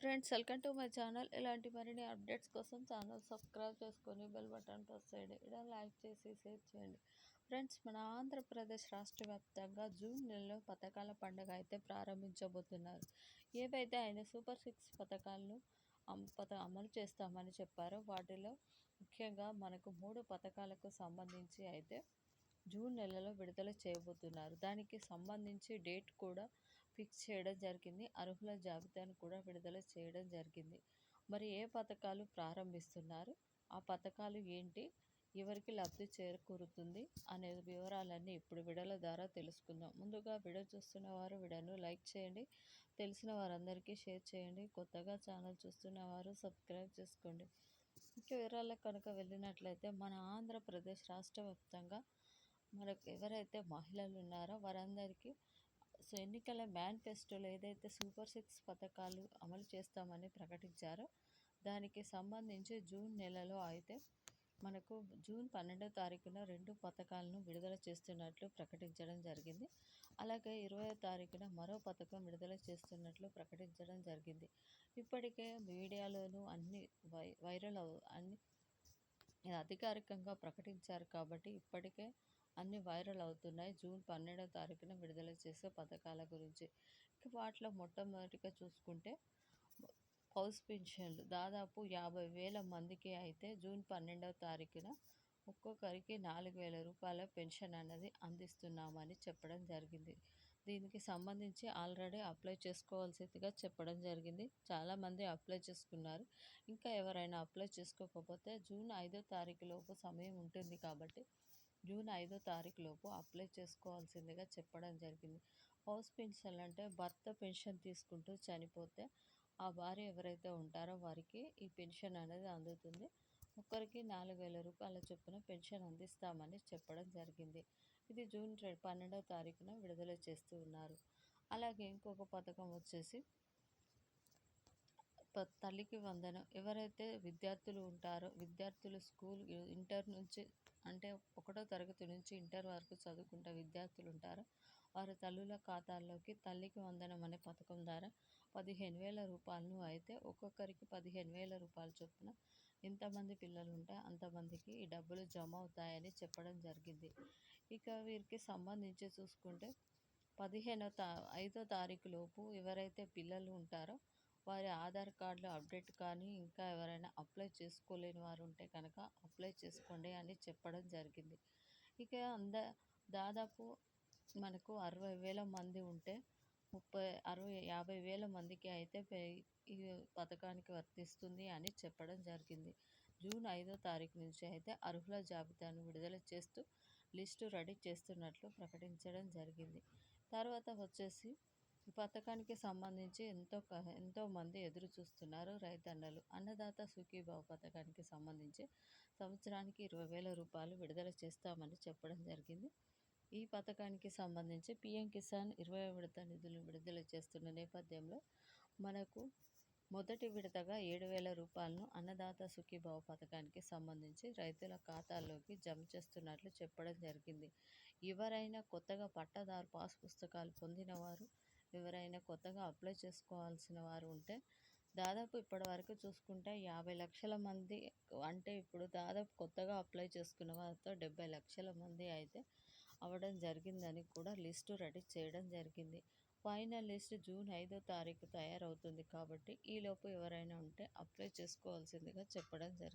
Friends welcome to my channel. ఇలాంటి మరిన్ని updates కోసం ఛానల్ సబ్స్క్రైబ్ చేసుకొని బెల్ బటన్ ప్రెస్ చేయండి. ఇలా లైక్ చేసి షేర్ చేయండి. ఫ్రెండ్స్ మన ఆంధ్రప్రదేశ్ రాష్ట్ర వ్యాప్తంగా జూన్ నెలలో పథకాల పండుగ అయితే ప్రారంభించబోతున్నారు. ఏవైతే ఆయన సూపర్ సిక్స్ పథకాలను పథ అమలు చేస్తామని చెప్పారో వాటిలో ముఖ్యంగా మనకు మూడు పథకాలకు సంబంధించి అయితే జూన్ నెలలో విడుదల చేయబోతున్నారు. దానికి సంబంధించి డేట్ కూడా ఫిక్స్ చేయడం జరిగింది. అర్హుల జాబితాను కూడా విడుదల చేయడం జరిగింది. మరి ఏ పథకాలు ప్రారంభిస్తున్నారు? ఆ పథకాలు ఏంటి? ఎవరికి లబ్ధి చేకూరుతుంది? అనే వివరాలన్నీ ఇప్పుడు విడల ద్వారా తెలుసుకుందాం. ముందుగా వీడియో చూస్తున్న వారు విడను లైక్ చేయండి. తెలిసిన వారందరికీ షేర్ చేయండి. కొత్తగా ఛానల్ చూస్తున్న వారు సబ్స్క్రైబ్ చేసుకోండి. ఇంకా వివరాలకు కనుక వెళ్ళినట్లయితే మన ఆంధ్రప్రదేశ్ రాష్ట్ర వ్యాప్తంగా మనకు ఎవరైతే మహిళలు ఉన్నారో వారందరికీ సో ఎన్నికల మేనిఫెస్టోలో ఏదైతే సూపర్ సిక్స్ పథకాలు అమలు చేస్తామని ప్రకటించారో దానికి సంబంధించి జూన్ నెలలో అయితే మనకు జూన్ పన్నెండో తారీఖున రెండు పథకాలను విడుదల చేస్తున్నట్లు ప్రకటించడం జరిగింది. అలాగే ఇరవయో తారీఖున మరో పథకం విడుదల చేస్తున్నట్లు ప్రకటించడం జరిగింది. ఇప్పటికే మీడియాలోనూ అన్ని వై వైరల్ అన్ని అధికారికంగా ప్రకటించారు కాబట్టి ఇప్పటికే అన్ని వైరల్ అవుతున్నాయి. జూన్ పన్నెండవ తారీఖున విడుదల చేసే పథకాల గురించి. వాటిలో మొట్టమొదటిగా చూసుకుంటే హౌస్ పెన్షన్లు. దాదాపు యాభై వేల మందికి అయితే జూన్ పన్నెండవ తారీఖున ఒక్కొక్కరికి నాలుగు వేల రూపాయల పెన్షన్ అనేది అందిస్తున్నామని చెప్పడం జరిగింది. దీనికి సంబంధించి ఆల్రెడీ అప్లై చేసుకోవాల్సిందిగా చెప్పడం జరిగింది. చాలామంది అప్లై చేసుకున్నారు. ఇంకా ఎవరైనా అప్లై చేసుకోకపోతే జూన్ ఐదో తారీఖు లోపు సమయం ఉంటుంది కాబట్టి జూన్ ఐదో తారీఖు లోపు అప్లై చేసుకోవాల్సిందిగా చెప్పడం జరిగింది. హౌస్ పెన్షన్ అంటే భర్త పెన్షన్ తీసుకుంటూ చనిపోతే ఆ భార్య ఎవరైతే ఉంటారో వారికి ఈ పెన్షన్ అనేది అందుతుంది. ఒక్కరికి నాలుగు వేల రూపాయల చొప్పున పెన్షన్ అందిస్తామని చెప్పడం జరిగింది. ఇది జూన్ పన్నెండవ తారీఖున విడుదల చేస్తూ ఉన్నారు. అలాగే ఇంకొక పథకం వచ్చేసి తల్లికి వందనం. ఎవరైతే విద్యార్థులు ఉంటారో విద్యార్థులు స్కూల్ ఇంటర్ నుంచి అంటే ఒకటో తరగతి నుంచి ఇంటర్ వరకు చదువుకుంటే విద్యార్థులు ఉంటారో వారి తల్లుల ఖాతాల్లోకి తల్లికి వందనం అనే పథకం ద్వారా పదిహేను వేల రూపాయలను అయితే ఒక్కొక్కరికి పదిహేను వేల రూపాయలు చొప్పున ఇంతమంది పిల్లలు ఉంటే అంతమందికి ఈ డబ్బులు జమ అవుతాయని చెప్పడం జరిగింది. ఇక వీరికి సంబంధించి చూసుకుంటే పదిహేనో తా ఐదో తారీఖు లోపు ఎవరైతే పిల్లలు ఉంటారో వారి ఆధార్ కార్డులు అప్డేట్ కానీ ఇంకా ఎవరైనా అప్లై చేసుకోలేని వారు ఉంటే కనుక అప్లై చేసుకోండి అని చెప్పడం జరిగింది. ఇక అంద దాదాపు మనకు అరవై వేల మంది ఉంటే ముప్పై అరవై యాభై వేల మందికి అయితే ఈ పథకానికి వర్తిస్తుంది అని చెప్పడం జరిగింది. జూన్ ఐదో తారీఖు నుంచి అయితే అర్హుల జాబితాను విడుదల చేస్తూ లిస్టు రెడీ చేస్తున్నట్లు ప్రకటించడం జరిగింది. తర్వాత వచ్చేసి పథకానికి సంబంధించి ఎంతో ఎంతోమంది ఎదురు చూస్తున్నారు రైతన్నలు. అన్నదాత సుఖీభావ పథకానికి సంబంధించి సంవత్సరానికి ఇరవై వేల రూపాయలు విడుదల చేస్తామని చెప్పడం జరిగింది. ఈ పథకానికి సంబంధించి పిఎం కిసాన్ ఇరవై విడత నిధులు విడుదల చేస్తున్న నేపథ్యంలో మనకు మొదటి విడతగా ఏడు వేల రూపాయలను అన్నదాత సుఖీభావ పథకానికి సంబంధించి రైతుల ఖాతాల్లోకి జమ చేస్తున్నట్లు చెప్పడం జరిగింది. ఎవరైనా కొత్తగా పట్టదారు పాస్ పుస్తకాలు పొందిన వారు ఎవరైనా కొత్తగా అప్లై చేసుకోవాల్సిన వారు ఉంటే దాదాపు ఇప్పటి వరకు చూసుకుంటే యాభై లక్షల మంది అంటే ఇప్పుడు దాదాపు కొత్తగా అప్లై చేసుకున్న వారితో డెబ్బై లక్షల మంది అయితే అవ్వడం జరిగిందని కూడా లిస్టు రెడీ చేయడం జరిగింది. ఫైనల్ లిస్ట్ జూన్ ఐదో తారీఖు తయారవుతుంది కాబట్టి ఈలోపు ఎవరైనా ఉంటే అప్లై చేసుకోవాల్సిందిగా చెప్పడం జరిగింది.